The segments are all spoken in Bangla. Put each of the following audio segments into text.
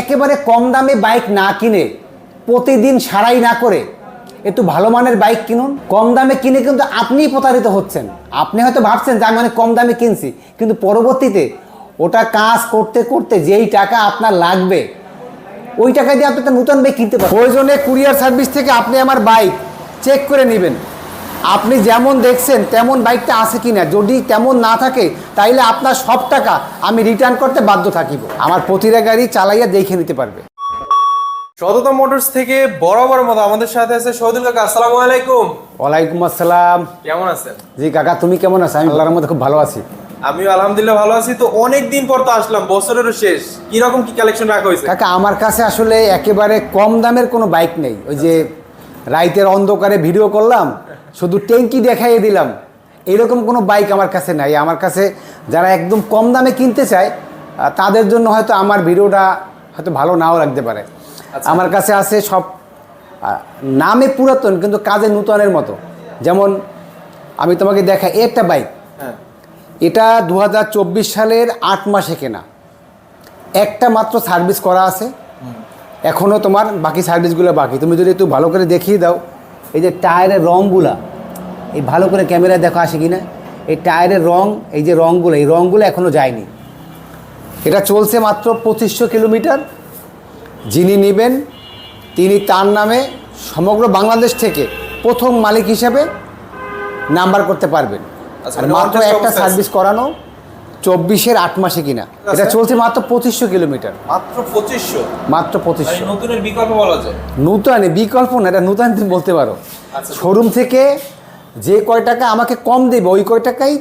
একেবারে কম দামে বাইক না কিনে প্রতিদিন সারাই না করে একটু ভালো মানের বাইক কিনুন। কম দামে কিনে কিন্তু আপনিই প্রতারিত হচ্ছেন। আপনি হয়তো ভাবছেন যে আমি অনেক কম দামে কিনছি, কিন্তু পরবর্তীতে ওটা কাজ করতে করতে যেই টাকা আপনার লাগবে, ওই টাকা দিয়ে আপনি নতুন বাইক কিনতে পারেন প্রয়োজনে কুরিয়ার সার্ভিস থেকে আপনি আমার বাইক চেক করে নেবেন। আপনি যেমন দেখছেন তেমন বাইকটা আছে কিনা যদি তেমন না থাকে তাইলে আপনার সব টাকা আমি রিটার্ন করতে বাধ্য থাকিব। আমার প্রতিটা গাড়ি চালাইয়া দেখে নিতে পারবে। সততা মোটরস থেকে বরাবর মতো আমাদের সাথে আছে শহীদুল কাকা আসসালামু আলাইকুম। ওয়ালাইকুম আসসালাম। কেমন আছেন? জি কাকা তুমি কেমন আছো? আমি আল্লাহর মধ্যে খুব ভালো আছি। আমিও আলহামদুলিল্লাহ ভালো আছি। তো অনেক দিন পর তো আসলাম বছরেরও শেষ। কি রকম কি কালেকশন রাখা হয়েছে? কাকা আমার কাছে আসলে একেবারে কম দামের কোনো বাইক নেই। ওই যে রাইতের অন্ধকারে ভিডিও করলাম শুধু ট্যাঙ্কি দেখাইয়ে দিলাম। এরকম কোনো বাইক আমার কাছে নাই। আমার কাছে যারা একদম কম দামে কিনতে চায় তাদের জন্য হয়তো আমার ভিডিওটা হয়তো ভালো নাও লাগতে পারে। আমার কাছে আছে সব নামে পুরাতন কিন্তু কাজে নূতনের মতো। যেমন আমি তোমাকে দেখাই একটা বাইক। হ্যাঁ। এটা দু হাজার চব্বিশ সালের আট মাসে কেনা। একটা মাত্র সার্ভিস করা আছে। এখনও তোমার বাকি সার্ভিসগুলো বাকি। তুমি যদি একটু ভালো করে দেখিয়ে দাও। এই যে টায়ারের রঙগুলা এই ভালো করে ক্যামেরায় দেখো আসে কি না এই টায়ারের রং এই যে রঙগুলো এই রঙগুলো এখনও যায়নি। এটা চলছে মাত্র পঁচিশশো কিলোমিটার। যিনি নেবেন তিনি তার নামে সমগ্র বাংলাদেশ থেকে প্রথম মালিক হিসাবে নাম্বার করতে পারবেন। আচ্ছা, আর মানে মাত্র একটা সার্ভিস করানো চব্বিশের আট মাসে কিনা। এটা। চলছে মাত্র পঁচিশশো কিলোমিটার। মাত্র পঁচিশশো? মাত্র পঁচিশশো। নতুনের বিকল্প বলা যায়। নূতন বিকল্প না এটা নূতন তুমি বলতে পারো। আচ্ছা। শোরুম থেকে যে কয় টাকা আমাকে কম দেবে ওই কয় টাকাই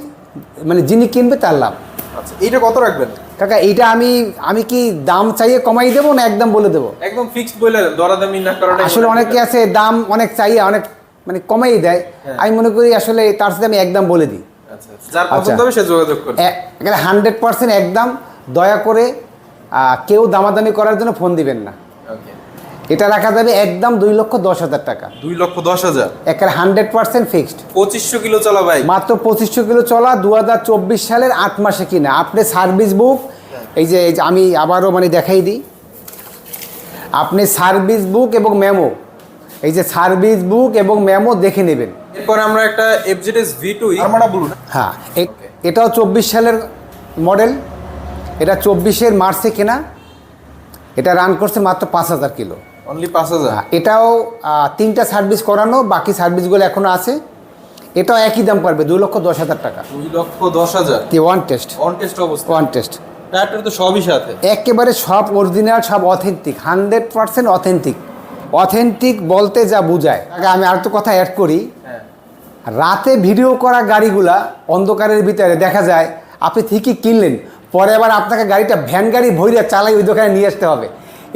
মানে যিনি কিনবে তার লাভ। আচ্ছা এইটা কত রাখবেন? কাকা এইটা আমি আমি কি দাম চাইয়ে কমাই দেবো না একদম বলে দেবো? একদম ফিক্সড বলে দরাদামি না করাটা আসলে অনেকে আছে দাম অনেক চাইয়ে অনেক মানে কমাই দেয়। হ্যাঁ। আমি মনে করি আসলে তার সাথে আমি একদম বলে দিই। যার পছন্দ হবে সে যোগাযোগ করবে। এখানে হান্ড্রেড পার্সেন্ট একদম দয়া করে কেউ দামাদামি করার জন্য ফোন দিবেন না। এটা রাখা যাবে একদম দুই লক্ষ দশ হাজার টাকা। দুই লক্ষ দশ হাজার? একের হান্ড্রেড পার্সেন্ট ফিক্সড পঁচিশশো কিলো চলা ভাই মাত্র পঁচিশশো কিলো চলা দু হাজার চব্বিশ সালের আট মাসে কিনা। আপনি সার্ভিস বুক এই যে এই যে আমি আবারও মানে দেখাই দিই। আপনি সার্ভিস বুক এবং মেমো এই যে সার্ভিস বুক এবং মেমো দেখে নেবেন। এরপর আমরা একটা FZS V two armada blue হ্যাঁ এটাও চব্বিশ সালের মডেল এটা চব্বিশের মার্চে কেনা। এটা রান করছে মাত্র পাঁচ হাজার কিলো। অনলি পাঁচ হাজার? হ্যাঁ, এটাও তিনটা সার্ভিস করানো বাকি সার্ভিসগুলো এখনও আছে। এটাও একই দাম পারবে দুই লক্ষ দশ হাজার টাকা। দুই লক্ষ দশ হাজার? কি ওয়ান টেস্ট অন টেস্ট অবস্থা। ওয়ান টেস্ট টায়ারটার তো সবই সাথে। একেবারে সব অরিজিনাল সব authentic hundred percent authentic authentic বলতে যা বোঝায়। আগে আমি আর তো কথা অ্যাড করি। হ্যাঁ। রাতে ভিডিও করা গাড়িগুলা অন্ধকারের ভিতরে, দেখা যায় আপনি ঠিকই কিনলেন, পরে আবার আপনাকে গাড়িটা ভ্যান গাড়ি ভইরা চালাই ওই দোকানে নিয়ে আসতে হবে।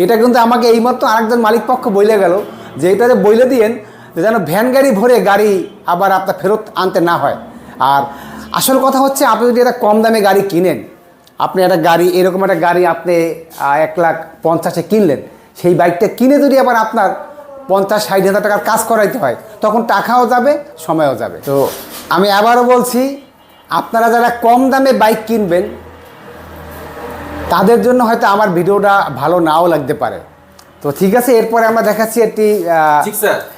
এটা কিন্তু আমাকে এইমাত্র আরেকজন মালিক পক্ষ বইলে গেল যে এটা যে বইলে দিয়েন যে যেন ভ্যান গাড়ি ভরে গাড়ি আবার আপনার ফেরত আনতে না হয়। আর আসল কথা হচ্ছে আপনি যদি একটা কম দামে গাড়ি কিনেন, আপনি একটা গাড়ি, এরকম একটা গাড়ি আপনি এক লাখ পঞ্চাশে কিনলেন, সেই বাইকটা কিনে যদি আবার আপনার পঞ্চাশ ষাট হাজার টাকার কাজ করাইতে হয় তখন টাকাও যাবে সময়ও যাবে। তো আমি আবারও বলছি আপনারা যারা কম দামে বাইক কিনবেন তাদের জন্য হয়তো আমার ভিডিওটা ভালো নাও লাগতে পারে। তো ঠিক আছে এরপরে আমরা দেখাচ্ছি একটি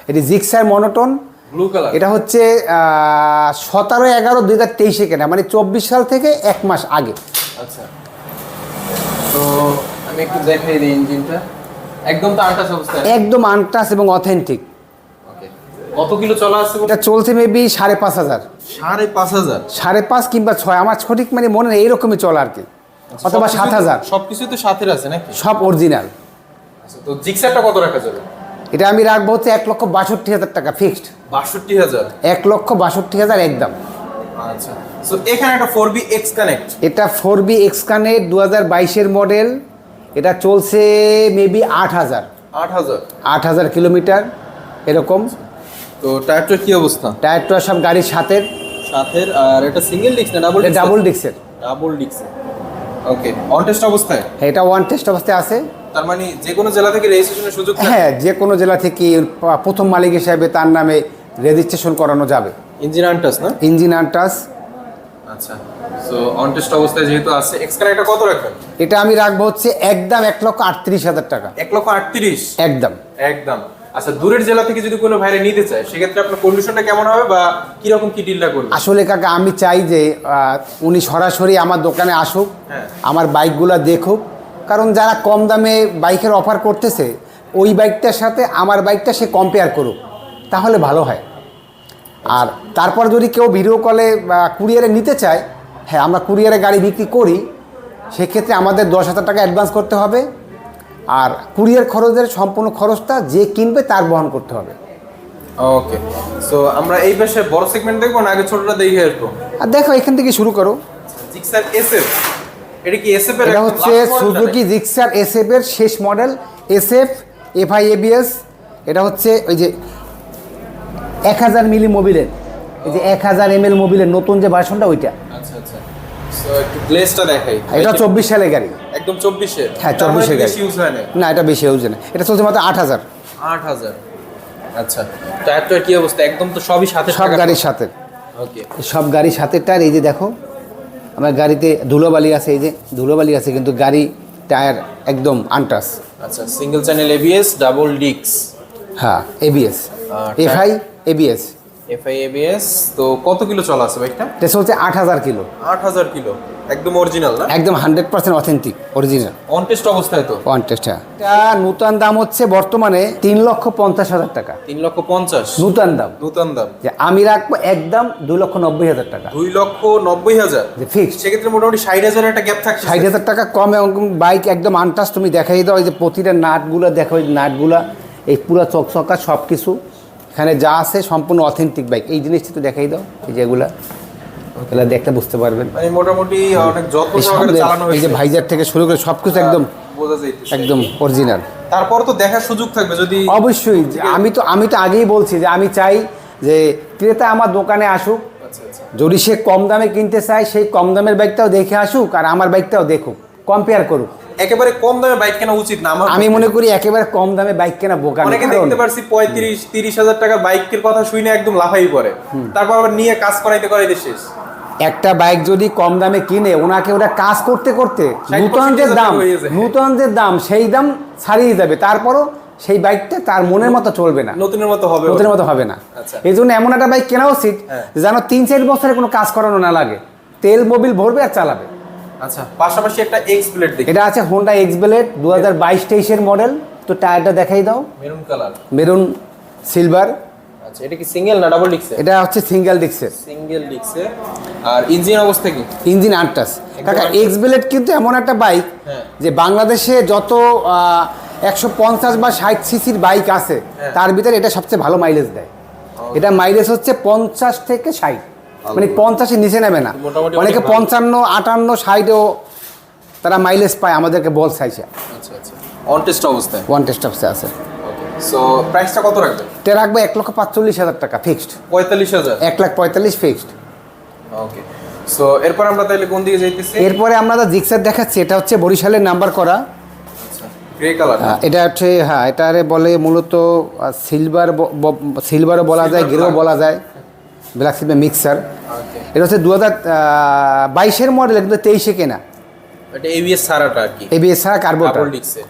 এটি জিক্সার মনোটন এটা হচ্ছে সতেরো এগারো দুই হাজার তেইশে কেনা মানে চব্বিশ সাল থেকে এক মাস আগে। আচ্ছা। তো আমি একটু দেখাই দিই ইঞ্জিনটা। একদম তো আনটাচ অবস্থায় একদম আনটাস এবং অথেন্টিক ওকে কত কিলো চলা আছে এটা চলছে মেবি সাড়ে পাঁচ হাজার। সাড়ে পাঁচ হাজার? সাড়ে পাঁচ কিংবা ছয়। আমার সঠিক মানে মনে নেই এইরকমই চলে আর কি। অথবা সাত হাজার। সবকিছু তো সাথের আছে নাকি? সব অরিজিনাল আচ্ছা তো জিক্সারটা কত রাখা যাবে? এটা আমি রাখব হচ্ছে এক লক্ষ বাষট্টি হাজার টাকা ফিক্সড বাষট্টি হাজার? এক লক্ষ বাষট্টি হাজার একদম। আচ্ছা। তো এখানে একটা ফোর বি এক্স কানেক্ট এটা ফোর বি এক্সকানেট দু হাজার বাইশের মডেল এটা চলছে মেবি আট হাজার। আট হাজার? আট হাজার কিলোমিটার এরকম। তো টায়ারটার কি অবস্থা? টায়ার টায়ার সব গাড়ির সাথে সাথের আর এটা সিঙ্গেল ডিস্ক না double double ডিক্সের double disc okay on test অবস্থায়? এটা ওয়ান টেস্ট অবস্থায় আছে। তার মানে যে কোনো জেলা থেকে রেজিস্ট্রেশনের সুযোগ হ্যাঁ যে কোনো জেলা থেকে প্রথম মালিক হিসাবে তার নামে রেজিস্ট্রেশন করানো যাবে। ইঞ্জিন আনটাস না? ইঞ্জিন আনটাস আচ্ছা সো অনটেস্ট অবস্থায় যেহেতু আছে কত রাখবেন? এটা আমি রাখব হচ্ছে একদম এক লক্ষ আটত্রিশ হাজার টাকা। এক লক্ষ আটত্রিশ? একদম। একদম। আচ্ছা দূরের জেলা থেকে যদি কোনো ভাইরে নিতে চায় সেক্ষেত্রে আপনার কন্ডিশনটা কেমন হবে বা কীরকম কি ডিলটা করবেন আসলে কাকা আমি চাই যে উনি সরাসরি আমার দোকানে আসুক হ্যাঁ। আমার বাইকগুলো দেখুক। কারণ যারা কম দামে বাইকের অফার করতেছে ওই বাইকটার সাথে আমার বাইকটা সে কম্পেয়ার করুক। তাহলে ভালো হয়। আর তারপর যদি কেউ ভিডিও কলে বা কুরিয়ারে নিতে চায় হ্যাঁ আমরা কুরিয়ারে গাড়ি বিক্রি করি সেক্ষেত্রে আমাদের দশ হাজার টাকা অ্যাডভান্স করতে হবে। আর কুরিয়ার খরচের সম্পূর্ণ খরচটা যে কিনবে তার বহন করতে হবে। ওকে সো আমরা এই পাশে বড় সেগমেন্ট দেখব না আগে ছোটটা দেখে আসব? আর দেখো এখান থেকে শুরু করো। জিক্সার এসএফ এটা কি এসএফ এর এটা হচ্ছে সুজুকি জিক্সার এসএফ এর শেষ মডেল এসএফ এফআই এবিএস এটা হচ্ছে ওই যে এক হাজার মিলি মোবিলের এই যে এক হাজার এম এল মোবিলের নতুন যে ভার্সনটা ওইটা। আচ্ছা আচ্ছা। দেখাই। এটা চব্বিশ সালের গাড়ি। একদম চব্বিশের? হ্যাঁ, 24 এর গাড়ি। না এটা বেশি হচ্ছে না এটা চলছে মাত্র আট হাজার। আট হাজার। আচ্ছা। টায়ারটার কি অবস্থা? একদম তো সবই সাথে সব গাড়ির সাথে। ওকে সব গাড়ির সাথে টায়ার এই যে দেখো আমার গাড়িতে ধুলোবালি আছে এই যে ধুলোবালি আছে কিন্তু গাড়ি টায়ার একদম আনটাস আচ্ছা সিঙ্গেল চ্যানেল এবিএস ডাবল ডিক্স হ্যাঁ ABS FI ABS FI ABS তো কত কিলো চলা আছে বাইকটা এটা চলছে আট হাজার কিলো। আট হাজার কিলো। একদম অরিজিনাল না? একদম hundred percent authentic original on test অবস্থায় তো? কন্টেস্টটা এটা নূতন দাম হচ্ছে বর্তমানে তিন লক্ষ পঞ্চাশ হাজার টাকা। তিন লক্ষ পঞ্চাশ? নূতন দাম। নূতন দাম। যে আমি রাখব একদম দুই লক্ষ নব্বই হাজার টাকা। দুই লক্ষ নব্বই হাজার? যে ফিক্সড সেক্ষেত্রে মোটামুটি ষাট হাজার একটা গ্যাপ থাকছে। ষাট হাজার টাকা কম এবং বাইক একদম আনটাস তুমি দেখাই দাও এই যে প্রতিটা নাটগুলো দেখো এই নাটগুলো এই পুরো চকচকা সব কিছু এখানে যা আছে সম্পূর্ণ অথেন্টিক বাইক এই জিনিসটা তো দেখাই দাও এই যেগুলা তাহলে দেখতে বুঝতে পারবেন। মানে মোটামুটি অনেক যত্ন সহকারে চালানো এই যে ভাইজার থেকে শুরু করে সব কিছু একদম একদম অরিজিনাল তারপর তো দেখার সুযোগ থাকবে যদি অবশ্যই আমি তো আমি তো আগেই বলছি যে আমি চাই যে ক্রেতা আমার দোকানে আসুক আচ্ছা আচ্ছা। যদি সে কম দামে কিনতে চায় সেই কম দামের বাইকটাও দেখে আসুক আর আমার বাইকটাও দেখুক কম্পেয়ার করুক। একেবারে কম দামে বাইক কেনা উচিত না আমার আমি মনে করি একেবারে কম দামে বাইক কেনা বোকা অনেকে দেখতে পারছি পঁয়ত্রিশ তিরিশ হাজার টাকার বাইকের কথা শুনে একদম লাফাই পড়ে। তারপর আবার নিয়ে কাজ করাইতে করাইতে শেষ। একটা বাইক যদি কম দামে কিনে ওনাকে ওটা কাজ করতে করতে 60% নূতন যে দাম নূতন যে দাম সেই দাম ছাড়িয়ে যাবে। তারপরও সেই বাইকটা তার মনের মতো চলবে না। নতুনের মতো হবে নতুনের মতো হবে না। আচ্ছা। এই জন্য এমন একটা বাইক কেনা উচিত হ্যাঁ। যেন তিন চার বছরে কোনো কাজ করানো না লাগে। তেল মোবিল ভরবে আর চালাবে। আচ্ছা পাশাপাশি একটা এক্স প্লেট দেখি। এটা আছে হোন্ডা এক্স বেলেট দু হাজার বাইশ তেইশের মডেল তো টায়ারটা দেখাই দাও। মেরুন কালার মেরুন সিলভার আচ্ছা এটা কি সিঙ্গেল না ডাবল ডিক্সে এটা হচ্ছে সিঙ্গেল ডিক্সের সিঙ্গেল ডিক্সে আর ইঞ্জিন অবস্থা কি? ইঞ্জিন কাকা এক্স কিন্তু এমন একটা বাইক হ্যাঁ। যে বাংলাদেশে যত একশো পঞ্চাশ বা ষাট সিসির বাইক আছে হ্যাঁ। তার ভিতরে এটা সবচেয়ে ভালো মাইলেজ দেয়। এটা মাইলেজ হচ্ছে পঞ্চাশ থেকে ষাট। মানে পঞ্চাশের নিচে নেবে না। অনেকে পঞ্চান্ন আটান্ন ষাটও তারা মাইলেজ পায় আমাদেরকে বল চাইছে। আচ্ছা আচ্ছা। অন টেস্ট অবস্থায়। ওয়ান টেস্ট অফসে আছে। সো প্রাইসটা কত এটা রাখবে এক লক্ষ পাঁচচল্লিশ হাজার টাকা ফিক্সড পঁয়তাল্লিশ হাজার? এক লাখ পঁয়তাল্লিশ ফিক্সড ওকে সো এরপর আমরা তাহলে কোন দিকে যাইতেছি? এরপরে আমরা যা জিক্সার দেখাচ্ছি এটা হচ্ছে বরিশালের নাম্বার করা। আচ্ছা গ্রে কালার হ্যাঁ, এটা হচ্ছে হ্যাঁ এটারে বলে মূলত সিলভার সিলভারও বলা যায় গ্রেও বলা যায়। Black silver mixer. এটা হচ্ছে দু হাজার বাইশের মডেল কিন্তু তেইশে কেনা। এটা এবিএস সারাটা কি? এবিএস ছাড়া কার্বোরেটার ডাবল ডিক্সে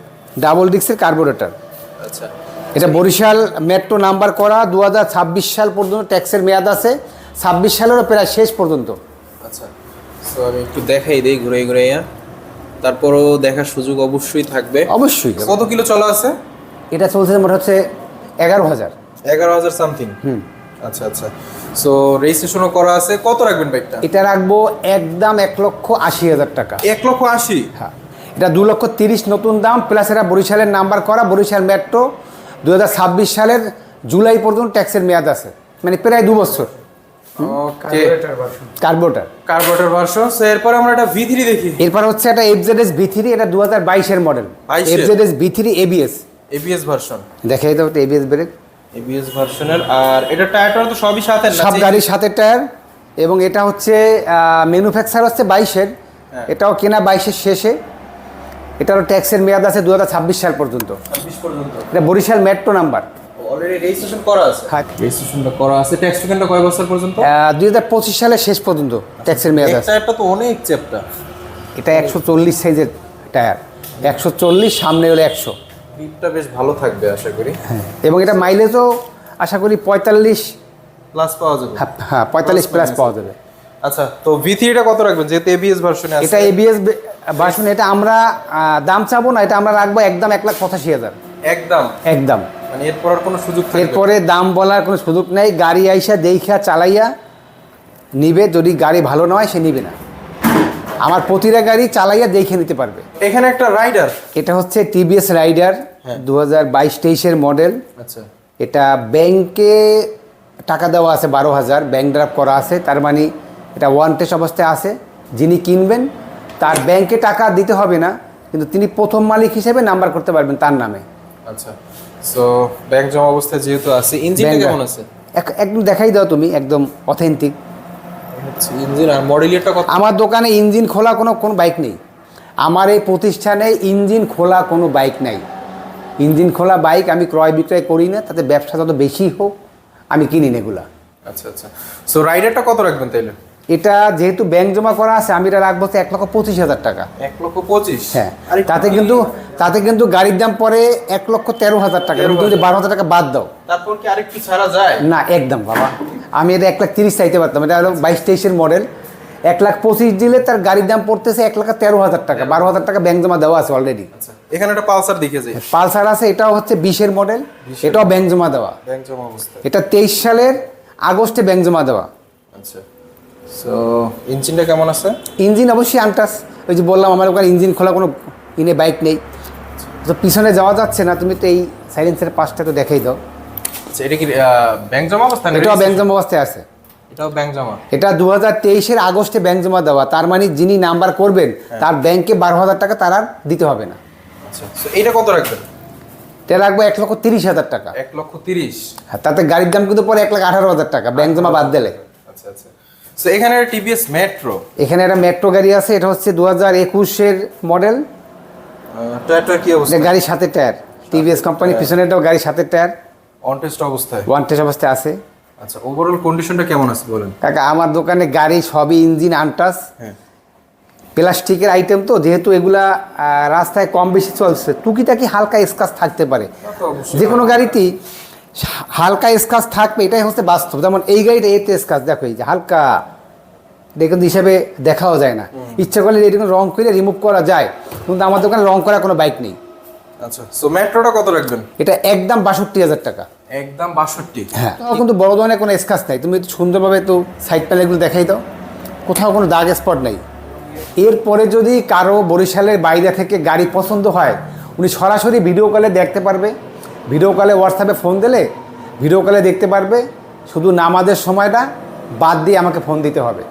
ডাবল ডিক্সের কার্বোরেটার আচ্ছা। এটা বরিশাল মেট্রো নাম্বার করা দু হাজার ছাব্বিশ সাল পর্যন্ত ট্যাক্সের মেয়াদ আছে। ছাব্বিশ সালেরও প্রায় শেষ পর্যন্ত। আচ্ছা। সো আমি একটু দেখাই দেই ঘুরে ঘুরে তারপরও দেখার সুযোগ অবশ্যই থাকবে। অবশ্যই। কত কিলো চলা আছে? এটা চলছে মোট হচ্ছে এগারো হাজার। এগারো হাজার সামথিং হুম। আচ্ছা আচ্ছা। সো রেজিস্ট্রেশনও করা আছে। কত রাখবেন বাইকটা? এটা রাখব একদম এক লক্ষ আশি হাজার টাকা। এক লক্ষ আশি? হ্যাঁ। এটা দু লক্ষ তিরিশ নতুন দাম প্লাস এটা বরিশালের নাম্বার করা বরিশাল মেট্রো। দু সালের জুলাই পর্যন্ত ট্যাক্সের মেয়াদ আছে। মানে প্রায় দু বছর। ওকে কার্বোটার ভার্সন সো এরপর আমরা একটা ভি থ্রি দেখি। এরপর হচ্ছে একটা এফজেডএস বি থ্রি এটা দু হাজার বাইশের মডেল 22 এর? FZS V three ABS ABS version দেখাই দাও এবিএস ব্রেক এবিএস ভার্সনের আর এটা টায়ারটা তো সবই সাথে না সব গাড়ির সাথে টায়ার এবং এটা হচ্ছে ম্যানুফ্যাকচার হচ্ছে বাইশের হ্যাঁ। এটাও কেনা বাইশের শেষে। এটারও ট্যাক্সের মেয়াদ আছে দু হাজার ছাব্বিশ সাল পর্যন্ত। 26 পর্যন্ত। এটা Barishal metro number already registration করা আছে? হ্যাঁ। রেজিস্ট্রেশনটা করা আছে। ট্যাক্স টোকেনটা কয় বছর পর্যন্ত? দুই হাজার পঁচিশ সালের শেষ পর্যন্ত ট্যাক্সের মেয়াদ আছে। টায়ারটা তো অনেক চ্যাপ্টা এটা একশো চল্লিশ সাইজের টায়ার। একশো চল্লিশ সামনে হলো একশো। গ্রিপটা বেশ ভালো থাকবে আশা করি। হ্যাঁ এবং এটা মাইলেজও আশা করি পঁয়তাল্লিশ প্লাস পাওয়া যাবে। হ্যাঁ, হ্যাঁ পঁয়তাল্লিশ প্লাস পাওয়া যাবে। আচ্ছা তো ভি থ্রিটা কত রাখবেন? যেহেতু এবিএস ভার্সনে আছে। এটা এবিএস ভার্সন এটা আমরা দাম চাবো না এটা আমরা রাখব একদম এক লাখ পঁচাশি হাজার। একদম? একদম। মানে এরপর আর কোনো সুযোগ? এরপরে দাম বলার কোনো সুযোগ নেই। গাড়ি আইসা দেইখা চালাইয়া নিবে। যদি গাড়ি ভালো নয় সে নিবে না। আমার প্রতিটা গাড়ি চালাইয়া দেখে নিতে পারবে। এখানে একটা রাইডার এটা হচ্ছে টিভিএস রাইডার। দু হাজার বাইশ তেইশের মডেল। আচ্ছা। এটা ব্যাংকে টাকা দেওয়া আছে বারো হাজার ব্যাংক ড্রাফট করা আছে তার মানে এটা ওয়ান টেস্ট অবস্থায় আছে। যিনি কিনবেন তার ব্যাংকে টাকা দিতে হবে না কিন্তু তিনি প্রথম মালিক হিসেবে নাম্বার করতে পারবেন তার নামে। আচ্ছা। সো ব্যাংক জমা অবস্থায় যেহেতু আছে ইঞ্জিনটা ব্যাংক কেমন আছে? এক- একদম দেখাই দাও তুমি একদম অথেন্টিক ইঞ্জিন আর মডেলিয়ারটা কত? আমার দোকানে ইঞ্জিন খোলা কোনো কোনো বাইক নেই। আমার এই প্রতিষ্ঠানে ইঞ্জিন খোলা কোনো বাইক নাই। ইঞ্জিন খোলা বাইক আমি ক্রয় বিক্রয় করি না তাতে ব্যবসা যত বেশি হোক আমি কিনি না এগুলা। আচ্ছা আচ্ছা। সো রাইডারটা কত রাখবেন তাইলে? এটা যেহেতু ব্যাংক জমা করা আছে আমি এটা রাখব এক লক্ষ পঁচিশ হাজার টাকা। এক লক্ষ পঁচিশ? হ্যাঁ। আর তাতে কিন্তু তাতে কিন্তু গাড়ির দাম পরে এক লক্ষ তেরো হাজার টাকা। তুমি বারো হাজার টাকা বাদ দাও। তারপর কি আরেকটু ছাড়া যায়? না একদম বাবা। আমি এটা এক লাখ তিরিশ চাইতে পারতাম। এটা হলো বাইশ তেইশের মডেল এক লাখ পঁচিশ দিলে তার গাড়ির দাম পড়তেছে এক লাখ তেরো হাজার টাকা বারো হাজার টাকা ব্যাংক জমা দেওয়া আছে অলরেডি আচ্ছা এখানে একটা পালসার দেখে যাই। পালসার আছে এটাও হচ্ছে বিশের মডেল এটাও ব্যাংক জমা দেওয়া। ব্যাংক জমা অবস্থায়। এটা তেইশ সালের আগস্টে ব্যাংক জমা দেওয়া। আচ্ছা সো ইঞ্জিনটা কেমন আছে? ইঞ্জিন অবশ্যই আনটাস ওই যে বললাম আমার ওখানে ইঞ্জিন খোলা কোনো ইনে বাইক নেই। তো পিছনে যাওয়া যাচ্ছে না তুমি তো এই সাইলেন্সের পাশটা তো দেখাই দাও। আচ্ছা এটা কি ব্যাংক জমা অবস্থা এটাও ব্যাংক জমা অবস্থায় আছে। এটাও ব্যাংক জমা। এটা দু হাজার তেইশের আগস্টে ব্যাংক জমা দেওয়া। তার মানে যিনি নাম্বার করবেন তার ব্যাংকে বারো হাজার টাকা তার আর দিতে হবে না। আচ্ছা সো কত রাখবেন? এটা রাখব এক লক্ষ তিরিশ হাজার টাকা। এক লক্ষ তিরিশ। আর তাতে গাড়ির দাম কিন্তু পরে এক লাখ আঠারো হাজার টাকা ব্যাংক জমা বাদ দিলে। আচ্ছা আচ্ছা। সো এখানে টিভিএস মেট্রো এখানে একটা মেট্রো গাড়ি আছে এটা হচ্ছে দু হাজার একুশের মডেল কি অবস্থা? গাড়ির সাথে টায়ার টিভিএস কোম্পানি পিছনেটাও গাড়ির সাথে টায়ার অন টেস্ট অবস্থায়। ওয়ান টেস্ট অবস্থায় আছে। আচ্ছা ওভারঅল কন্ডিশনটা কেমন আছে বলেন? কাকা আমার দোকানে গাড়ি সবই ইঞ্জিন আনটাস হ্যাঁ। প্লাস্টিকের আইটেম তো যেহেতু এগুলা রাস্তায় কম বেশি চলছে টুকিটাকি হালকা স্কাচ থাকতে পারে। যে কোনো গাড়িতেই হালকা স্কাচ থাকবে এটাই হচ্ছে বাস্তব। যেমন এই গাড়িটা এতে স্কাচ দেখো এই যে হালকা এটা হিসাবে দেখাও যায় না। ইচ্ছা করলে এরকম রং করে রিমুভ করা যায় কিন্তু আমার দোকানে রং করা কোনো বাইক নেই। আচ্ছা সো মেট্রোটা কত রাখবেন? এটা একদম বাষট্টি হাজার টাকা। একদম বাষট্টি। হ্যাঁ কোথাও কিন্তু বড় ধরনের কোনো স্কাচ নাই। তুমি সুন্দরভাবে তো সাইড প্যানেলগুলো দেখাই দাও। কোথাও কোনো দাগ স্পট নেই। এরপরে যদি কারও বরিশালের বাইরে থেকে গাড়ি পছন্দ হয়, উনি সরাসরি ভিডিও কলে দেখতে পারবে। ভিডিও কলে হোয়াটসঅ্যাপে ফোন দিলে ভিডিও কলে দেখতে পারবে। শুধু নামাজের সময়টা বাদ দিয়ে আমাকে ফোন দিতে হবে।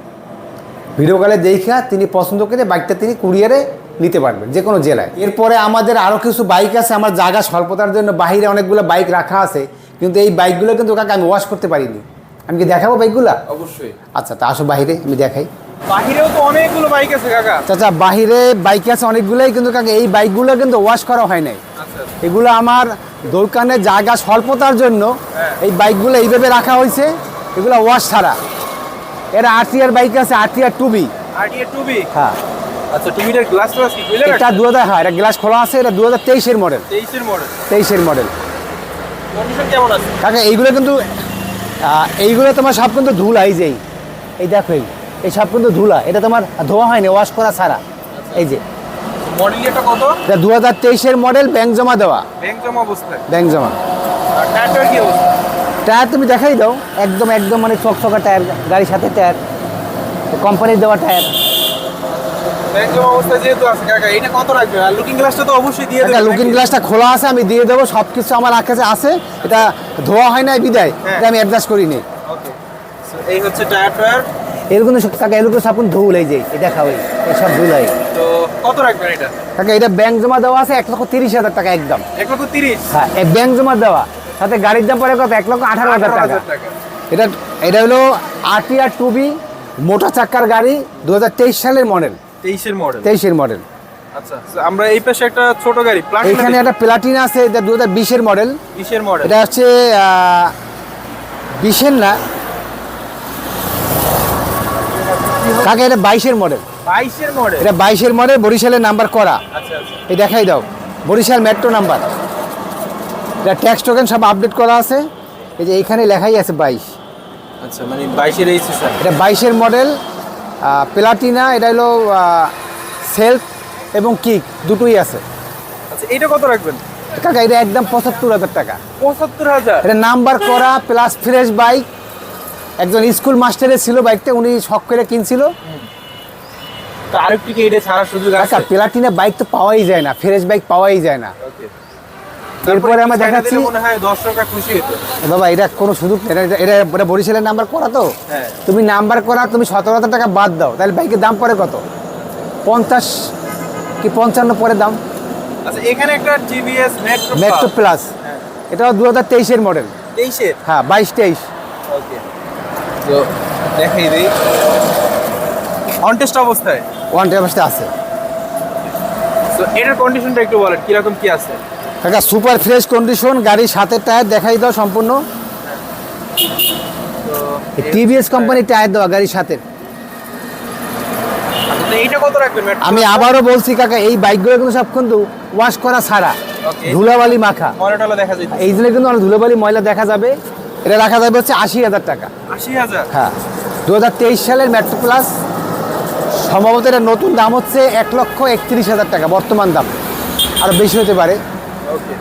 ভিডিও কলে দেখা তিনি পছন্দ করে বাইকটা তিনি কুরিয়ারে নিতে পারবেন, যে কোনো জেলায়। এরপরে আমাদের আরও কিছু বাইক আছে। আমার জায়গা স্বল্পতার জন্য বাইরে অনেকগুলো বাইক রাখা আছে। কিন্তু এই বাইকগুলো কিন্তু কাকে আমি ওয়াশ করতে পারিনি। আমি কি দেখাবো বাইকগুলো? অবশ্যই। আচ্ছা তা আসো বাইরে আমি দেখাই। বাহিরেও তো অনেকগুলো বাইক আছে কাকা। চাচা বাহিরে বাইক আছে অনেকগুলোই কিন্তু কাকে এই বাইকগুলো কিন্তু ওয়াশ করা হয় নাই। আচ্ছা এগুলো আমার দোকানে জায়গা স্বল্পতার জন্য হ্যাঁ। এই বাইকগুলো এইভাবে রাখা হয়েছে এগুলো ওয়াশ ছাড়া। এরা আরটিআর বাইক আছে RTR two V RTA two V হ্যাঁ। আচ্ছা টুবিটার গ্লাস গ্লাস কি এটা দু হাজার হ্যাঁ এটা গ্লাস খোলা আছে এটা দু হাজার তেইশের মডেল তেইশের মডেল তেইশের মডেল কন্ডিশন কেমন আছে কাকা এইগুলো কিন্তু এইগুলো তোমার সব কিন্তু ধুলা এই যে এই। দেখো এই এই সব কিন্তু ধুলা। এটা তোমার ধোয়া হয়নি ওয়াশ করা ছাড়া। এই যে। মডেল এটা কত? এটা দু হাজার তেইশের মডেল ব্যাংক জমা দেওয়া। ব্যাংক জমা অবস্থায়। ব্যাংক জমা। টায়ারটার কি অবস্থা? টায়ার তুমি দেখাই দাও। একদম একদম মানে চকচকা টায়ার গাড়ির সাথে টায়ার কোম্পানির দেওয়া টায়ার ব্যাংক জমা যেহেতু আছে কাকা এটা কত রাখবে আর লুকিং গ্লাসটা তো অবশ্যই দিয়ে দেবেন লুকিং গ্লাসটা খোলা আছে আমি দিয়ে দেবো সব কিছু আমার কাছে আছে এটা ধোয়া হয় না বিদায় হ্যাঁ। এটা আমি অ্যাডজাস্ট করিনি। ওকে এই হচ্ছে টায়ার টায়ার এরকম কাকা এরকম সব ধুল এই যে এই দেখাও এই এই সব তো কত রাখবেন এটা? কাকা এটা ব্যাংক জমা দেওয়া আছে এক লক্ষ তিরিশ হাজার টাকা একদম। এক লক্ষ তিরিশ? হ্যাঁ ব্যাংক জমা দেওয়া। সাথে গাড়ির দাম পড়ে কত? এক লক্ষ আঠারো হাজার টাকা। এটা এটা হলো আরটিআর টু বি মোটা চাক্কার গাড়ি দু হাজার তেইশ সালের মডেল তেইশের মডেল তেইশের মডেল আচ্ছা আমরা এই পাশে একটা ছোট গাড়ি এখানে একটা প্লাটিনা আছে এটা দু হাজার বিশের মডেল কিসের মডেল এটা হচ্ছে বিশের না? কাকে এটা বাইশের মডেল 22 এর মডেল এটা বাইশের মডেল বরিশালের নাম্বার করা। আচ্ছা আচ্ছা। এই দেখাই দাও বরিশাল মেট্রো নাম্বার এটা ট্যাক্স টোকেন সব আপডেট করা আছে। এই যে এইখানে লেখাই আছে বাইশ। আচ্ছা মানে 22 এর রেজিস্ট্রেশন এটা বাইশের মডেল প্লাটিনা এটা হলো সেলফ এবং কিক দুটোই আছে। আচ্ছা এটা কত রাখবেন? কাকা এটা একদম পঁচাত্তর হাজার টাকা। 75000 এটা নাম্বার করা প্লাস ফ্রেশ বাইক। একজন স্কুল মাস্টারের ছিল বাইকটা উনি শখ করে কিনছিল। তো আরেকটু কি এটা ছাড়ার সুযোগ আছে? প্লাটিনা বাইক তো পাওয়াই যায় না ফ্রেশ বাইক পাওয়াই যায় না। এরপরে আমরা দেখাচ্ছি মনে হয় দর্শকরা খুশি হতো বাবা এটা কোনো সুযোগ এটা এটা এটা বরিশালের নাম্বার করা তো? হ্যাঁ। তুমি নাম্বার করা তুমি সতেরো হাজার টাকা বাদ দাও। তাহলে বাইকের দাম পড়ে কত? পঞ্চাশ কি পঞ্চান্ন পরে দাম? আচ্ছা এখানে একটা টিভিএস মেট্রো প্লাস এটাও দু হাজার তেইশের মডেল 23 এর হ্যাঁ বাইশ তেইশ। ওকে। তো দেখাই দেই। অন অবস্থায়। ওয়ান টেবাসটা আছে। তো এটার কন্ডিশনটা একটু বলেন কীরকম কি আছে? কাকা সুপার ফ্রেশ কন্ডিশন গাড়ির সাথে টায়ার দেখাই দাও সম্পূর্ণ। টিভিএস কোম্পানির টায়ার দেওয়া গাড়ির সাথে। আচ্ছা, আমি আবারও বলছি কাকা এই বাইকগুলো কিন্তু সব কিন্তু ওয়াশ করা ছাড়া ধুলাবালি মাখা। এই জন্য কিন্তু অনেক ধুলাবালি ময়লা দেখা যাবে। এটা রাখা যাবে হচ্ছে আশি হাজার টাকা। আশি হাজার? হ্যাঁ। দু হাজার তেইশ সালের মেট্রো প্লাস সম্ভবত এটা নতুন দাম হচ্ছে এক লক্ষ একত্রিশ হাজার টাকা বর্তমান দাম। আরও বেশি হতে পারে। ওকে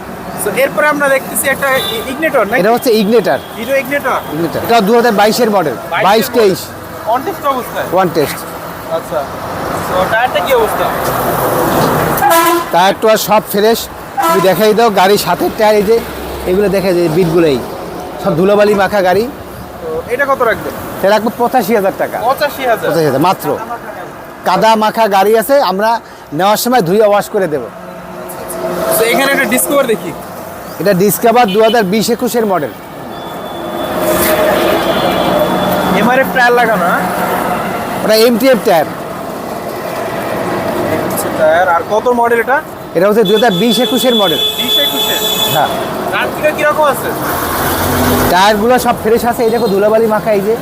সো এরপরে আমরা দেখতেছি একটা ইগনেটর নাকি? এটা হচ্ছে ইগনেটার হিরো ইগনেটর ইগনেটার এটা দু হাজার বাইশের মডেল বাইশ তেইশ। অন টেস্ট অবস্থায়? ওয়ান টেস্ট আচ্ছা। তো টায়ারটা কি অবস্থা? টায়ার টুয়ার সব ফ্রেশ তুমি দেখাই দাও গাড়ির সাথে টায়ার এই যে এগুলো দেখা যায় বিটগুলোই সব ধুলোবালি মাখা গাড়ি। এটা কত রাখবেন? সে রাখব পঁচাশি হাজার টাকা। পঁচাশি হাজার। পঁচাশি হাজার মাত্র। কাদা মাখা গাড়ি আছে আমরা নেওয়ার সময় ধুয়ে ওয়াশ করে দেবো। তো এখানে একটা ডিসকভার দেখি। এটা ডিসকাভার দু হাজার বিশ একুশের মডেল এমআরএফ টায়ার লাগানো হ্যাঁ? ওটা এমটিএফ টায়ার টায়ার আর কত মডেল এটা? এটা হচ্ছে দু হাজার বিশ একুশের মডেল বিশ একুশে? হ্যাঁ। কীরকম আছে? টায়ারগুলো সব ফ্রেশ আছে এই দেখো ধুলাবালি মাখা এই যে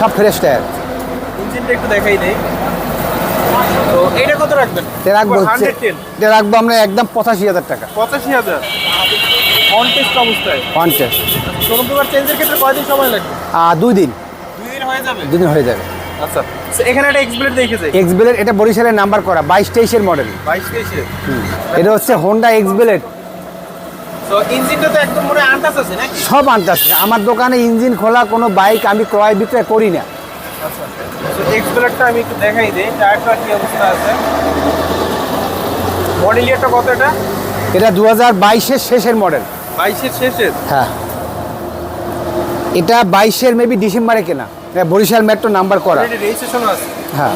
সব ফ্রেশ টায়ার ইঞ্জিনটা একটু দেখাই দেই। তো এটা কত রাখবেন? রাখব হচ্ছে এটা রাখব আমরা একদম পঁচাশি হাজার টাকা। পঁচাশি হাজার। অবস্থায়। ওয়ান শোরুম পেপার চেঞ্জের ক্ষেত্রে কয়দিন সময় লাগবে? দুই দিন। দুই দিন হয়ে যাবে? দুদিন হয়ে যাবে। আচ্ছা। এখানে একটা এটা বরিশালের নাম্বার করা বাইশ তেইশের মডেল বাইশ এটা হচ্ছে হোন্ডা এক্স বেলেট তো ইঞ্জিনটা তো একদম আন্দাজ আছে সব আনতেছে আমার দোকানে ইঞ্জিন খোলা কোনো বাইক আমি ক্রয় বিক্রয় করি না। আচ্ছা। তো এক্সপ্লেটটা আমি একটু দেখাই দিই। টায়ারটা কি অবস্থা আছে? মডেল ইয়ারটা কত এটা? এটা দু হাজার বাইশের শেষের মডেল বাইশের শেষের? হ্যাঁ। এটা বাইশের মেবি ডিসেম্বরে কেনা। বরিশাল মেট্রো নাম্বার করা। রেজিস্ট্রেশন আছে। হ্যাঁ।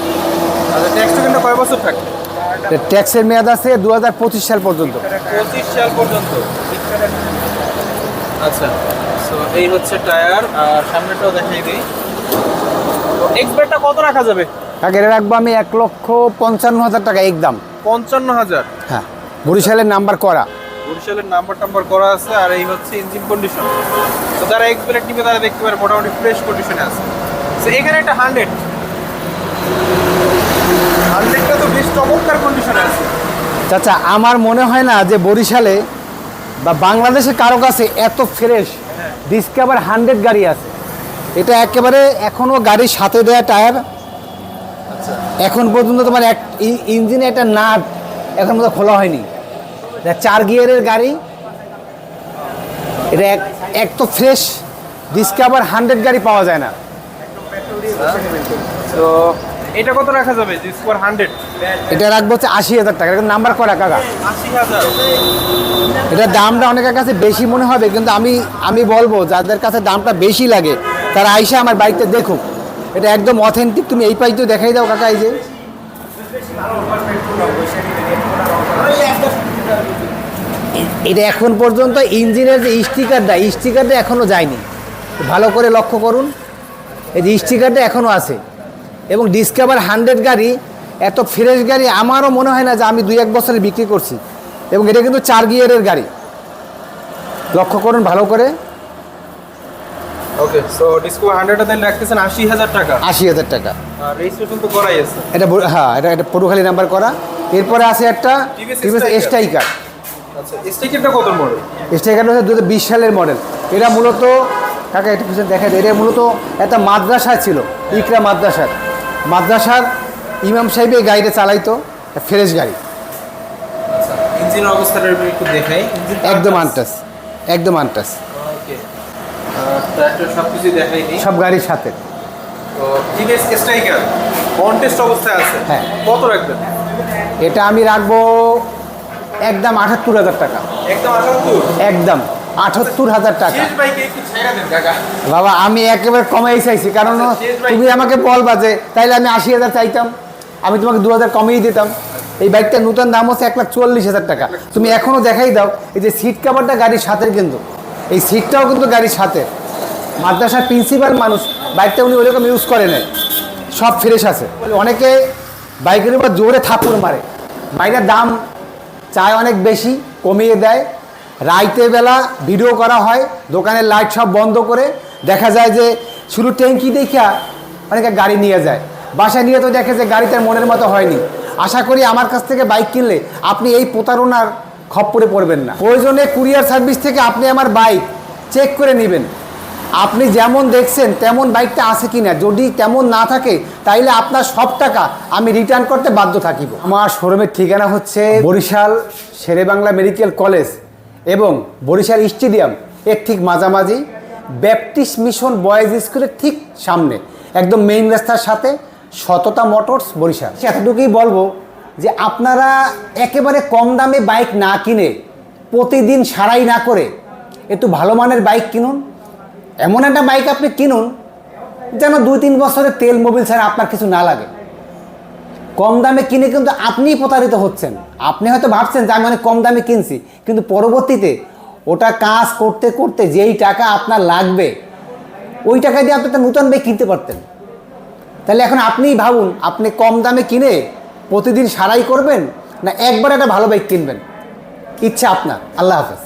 আচ্ছা ট্যাক্সটা কিন্তু কয় বছর থাকে? ট্যাক্সের মেয়াদ আছে দু হাজার পঁচিশ সাল পর্যন্ত। পঁচিশ সাল পর্যন্ত। আচ্ছা। এই হচ্ছে টায়ার আর সামনেটাও দেখাই দিই। তো এক্সপ্লেটটা কত রাখা যাবে? তাকে রাখব আমি এক লক্ষ পঞ্চান্ন হাজার টাকা একদম পঞ্চান্ন হাজার। হ্যাঁ বরিশালের নাম্বার করা। বরিশালের নাম্বার টাম্বার করা আছে আর এই হচ্ছে ইঞ্জিন কন্ডিশন তো যারা এক্সপ্লেট নিবে তারা দেখতে পারে মোটামুটি ফ্রেশ কন্ডিশনে আছে। তো এখানে একটা হান্ড্রেড হান্ড্রেডটা তো বেশ চমৎকার কন্ডিশনে আছে। চাচা আমার মনে হয় না যে বরিশালে বা বাংলাদেশে কারও কাছে এত ফ্রেশ ডিসকাভার হান্ড্রেড গাড়ি আছে। এটা একেবারে এখনও গাড়ির সাথে দেয়া টায়ার। আচ্ছা। এখন পর্যন্ত তোমার এক ইঞ্জিনে একটা নাট এখন মতো খোলা হয়নি। এটা চার গিয়ারের গাড়ি। এটা এক এক তো ফ্রেশ ডিসকাভার হান্ড্রেড গাড়ি পাওয়া যায় না। তো এটা কত রাখা যাবে? Square hundred? এটা রাখব হচ্ছে আশি হাজার টাকা। এটা নাম্বার করা কাকা। আশি হাজার। এটা দামটা অনেকের কাছে বেশি মনে হবে কিন্তু আমি আমি বলব যাদের কাছে দামটা বেশি লাগে তারা আইসা আমার বাইকটা দেখুক এটা একদম অথেন্টিক তুমি এই পাইতেও দেখাই দাও কাকা এই যে। এটা এখন পর্যন্ত ইঞ্জিনের যে স্টিকারটা স্টিকারটা এখনও যায়নি। ভালো করে লক্ষ্য করুন। এই যে স্টিকারটা এখনও আছে। এবং ডিসকাভার হান্ড্রেড গাড়ি, এত ফ্রেশ গাড়ি, আমারও মনে হয় না যে আমি দুই এক বছরে বিক্রি করছি। এবং এটা কিন্তু চার গিয়ারের গাড়ি। লক্ষ্য করুন ভালো করে। ওকে সো ডিসকো হান্ড্রেডটা তাহলে রাখতেছেন আশি হাজার টাকা। আশি হাজার টাকা। আর রেজিস্ট্রেশন তো করাই আছে। এটা হ্যাঁ এটা এটা পটুখালি নাম্বার করা। এরপরে আছে একটা টিভিএস। স্ট্রাইকার আচ্ছা স্টিকারটা কত মডেল স্ট্রাইকারটা হচ্ছে দু হাজার বিশ সালের মডেল এটা মূলত কাকা একটু পিছনে দেখা যায়, এটা মূলত একটা মাদ্রাসা ছিল ইকরা মাদ্রাসার। মাদ্রাসার ইমাম সাহেব এই গাড়িটা চালাইতো ফ্রেশ গাড়ি। আচ্ছা ইঞ্জিনের অবস্থাটা একটু দেখাই। একদম আনটাস একদম আনটাস। সব গাড়ির সাথে। হ্যাঁ। কত রাখবেন? এটা আমি রাখব একদম আটাত্তর হাজার টাকা। একদম আটাত্তর? হাজার টাকা। বাবা আমি একেবারে কমেই চাইছি কারণ আচ্ছা। তুমি আমাকে বলবা যে তাইলে আমি আশি হাজার চাইতাম আমি তোমাকে দু হাজার কমিয়ে দিতাম। এই বাইকটার নতুন দাম হচ্ছে এক লাখ চুয়াল্লিশ হাজার টাকা। তুমি এখনও দেখাই দাও এই যে সিট কাভারটা গাড়ির সাথে কিন্তু। এই সিটটাও কিন্তু গাড়ির সাথে। মাদ্রাসার প্রিন্সিপাল মানুষ, বাইকটা উনি ওইরকম ইউজ করে নেয়। সব ফ্রেশ আছে। অনেকে বাইকের উপর জোরে থাপুর মারে। বাইকের দাম চায় অনেক বেশি, কমিয়ে দেয়। রাইতের বেলা ভিডিও করা হয়, দোকানের লাইট সব বন্ধ করে। দেখা যায় যে শুধু ট্যাঙ্কি দেখিয়া অনেকে গাড়ি নিয়ে যায়। বাসায় নিয়ে তো দেখে যে গাড়ি তার মনের মতো হয়নি। আশা করি আমার কাছ থেকে বাইক কিনলে আপনি এই প্রতারণার খপ্পরে পড়বেন না। প্রয়োজনে কুরিয়ার সার্ভিস থেকে আপনি আমার বাইক চেক করে নেবেন। আপনি যেমন দেখছেন তেমন বাইকটা আছে কিনা, যদি তেমন না থাকে, তাইলে আপনার সব টাকা আমি রিটার্ন করতে বাধ্য থাকিব। আমার শোরুমের ঠিকানা হচ্ছে বরিশাল শেরেবাংলা মেডিকেল কলেজ এবং বরিশাল স্টেডিয়াম, এর ঠিক মাঝামাঝি, ব্যাপটিস্ট মিশন বয়েজ স্কুলের ঠিক সামনে, একদম মেইন রাস্তার সাথে সততা মোটরস বরিশাল। এতটুকুই বলব যে আপনারা একেবারে কম দামে বাইক না কিনে প্রতিদিন সারাই না করে একটু ভালো মানের বাইক কিনুন এমন একটা বাইক আপনি কিনুন যেন দুই তিন বছরের তেল মোবিল ছাড়া আপনার কিছু না লাগে। কম দামে কিনে কিন্তু আপনিই প্রতারিত হচ্ছেন। আপনি হয়তো ভাবছেন যে আমি অনেক কম দামে কিনছি, কিন্তু পরবর্তীতে ওটা কাজ করতে করতে যেই টাকা আপনার লাগবে, ওই টাকা দিয়ে আপনি একটা নতুন বাইক কিনতে পারতেন। তাহলে এখন আপনিই ভাবুন, আপনি কম দামে কিনে প্রতিদিন সারাই করবেন না একবার একটা ভালো বাইক কিনবেন? ইচ্ছা আপনার। আল্লাহ হাফেজ।